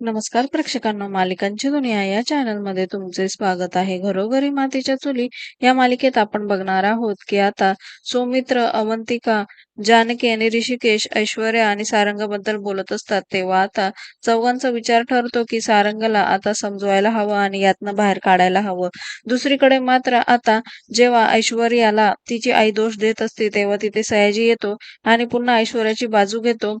नमस्कार प्रेक्षकांना मालिकांची दुनिया या चॅनलमध्ये तुमचे स्वागत आहे. घरोघरी मातीच्या चुली या मालिकेत आपण बघणार आहोत की आता सौमित्र अवंतिका जानकी आणि ऋषिकेश ऐश्वर्या आणि सारंगाबद्दल बोलत असतात. तेव्हा आता चौघांचा विचार ठरतो की सारंगला आता समजवायला हवं आणि यातनं बाहेर काढायला हवं. दुसरीकडे मात्र आता जेव्हा ऐश्वर्याला तिची आई दोष देत असते तेव्हा तिथे सयाजी येतो आणि पुन्हा ऐश्वर्याची बाजू घेतो.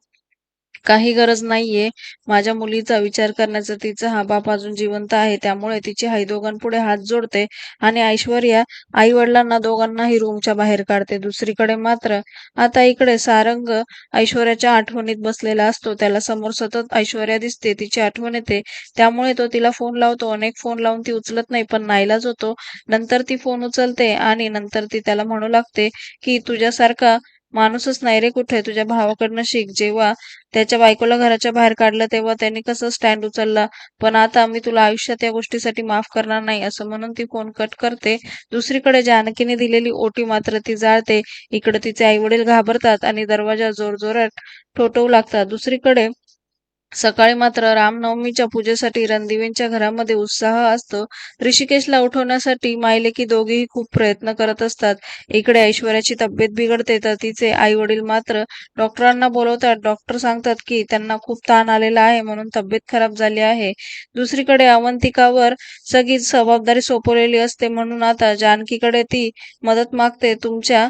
काही गरज नाहीये. माझ्या मुलीचा विचार करण्याचा तिचा हा बाप अजून जिवंत आहे. त्यामुळे तिची आई दोघांपुढे हात जोडते आणि ऐश्वर्या आई वडिलांना दोघांनाही रूमच्या बाहेर काढते. दुसरीकडे मात्र आता इकडे सारंग ऐश्वर्याच्या आठवणीत बसलेला असतो. त्याला समोर सतत ऐश्वर्या दिसते. तिची आठवण येते. त्यामुळे तो तिला फोन लावतो. अनेक फोन लावून ती उचलत नाही पण नाईलाज होतो. नंतर ती फोन उचलते आणि नंतर ती त्याला म्हणू लागते की तुझ्यासारखा माणूसच नाही रे कुठे. तुझ्या भावाकडनं शिक. जेव्हा त्याच्या बायकोला घराच्या बाहेर काढलं तेव्हा त्याने कसं स्टँड उचलला? पण आता मी तुला आयुष्यात या गोष्टीसाठी माफ करणार नाही असं म्हणून ती फोन कट करते. दुसरीकडे जानकीने दिलेली ओटी मात्र ती जाळते. इकडे तिचे आई वडील घाबरतात आणि दरवाजा जोरजोरात ठोठवू लागतात. दुसरीकडे सकाळी मात्र रामनवमीच्या पूजेसाठी रणदिवेंच्या घरामध्ये उत्साह असतो. ऋषिकेशला उठवण्यासाठी मायलेकी दोघेही खूप प्रयत्न करत असतात. इकडे ऐश्वर्याची तब्येत बिघडते तर तिचे आई वडील मात्र डॉक्टरांना बोलवतात. डॉक्टर सांगतात की त्यांना खूप ताण आलेला आहे म्हणून तब्येत खराब झाली आहे. दुसरीकडे अवंतिकावर सगळी जबाबदारी सोपवलेली असते म्हणून आता जानकीकडे ती मदत मागते. तुमच्या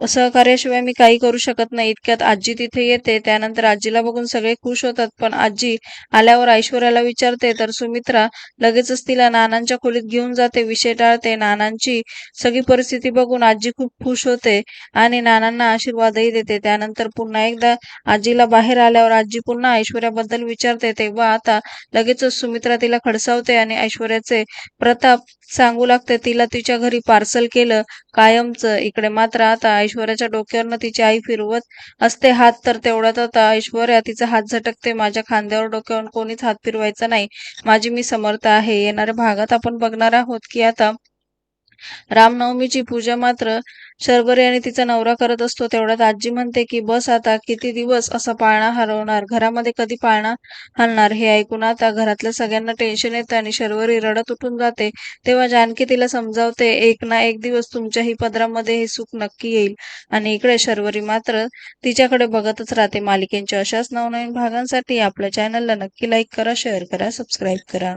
सहकार्याशिवाय मी काही करू शकत नाही. इतक्यात आजी तिथे येते. त्यानंतर आजीला बघून सगळे खुश होतात. पण आजी आल्यावर ऐश्वर्याला विचारते तर सुमित्रा लगेचच तिला नानांच्या खोलीत घेऊन जाते. विषय टाळते. नानांची सगळी परिस्थिती बघून आजी खूप खुश होते आणि नानांना आशीर्वादही देते. त्यानंतर पुन्हा एकदा आजीला बाहेर आल्यावर आजी पुन्हा ऐश्वर्याबद्दल विचारते. तेव्हा आता लगेचच सुमित्रा तिला खडसावते आणि ऐश्वर्याचे प्रताप सांगू लागते तिला तिच्या घरी पार्सल केलं कायमचं. इकडे मात्र आता ऐश्वर्याच्या डोक्यावरनं तिची आई फिरवत असते हात तर तेवढ्यात आता ऐश्वर्या तिचा हात झटकते. माझ्या खांद्यावर डोक्यावर कोणीच हात फिरवायचा नाही. माझी मी समर्थ आहे. येणाऱ्या भागात आपण बघणार आहोत की आता रामनवमीची पूजा मात्र शर्बरी आणि तिचा नवरा करत असतो. तेवढ्यात आजी म्हणते की बस आता किती दिवस असा पाळणा हरवणार? घरामध्ये कधी पाळणा हलणार? हे ऐकून आता घरातल्या सगळ्यांना टेन्शन येतं आणि शर्वरी रडत उठून जाते. तेव्हा जानकी तिला समजावते एक ना एक दिवस तुमच्याही पदरामध्ये हे सुख नक्की येईल. आणि इकडे शर्वरी मात्र तिच्याकडे बघतच राहते. मालिकेंच्या अशाच नवनवीन भागांसाठी आपल्या चॅनलला नक्की लाईक करा शेअर करा सबस्क्राईब करा.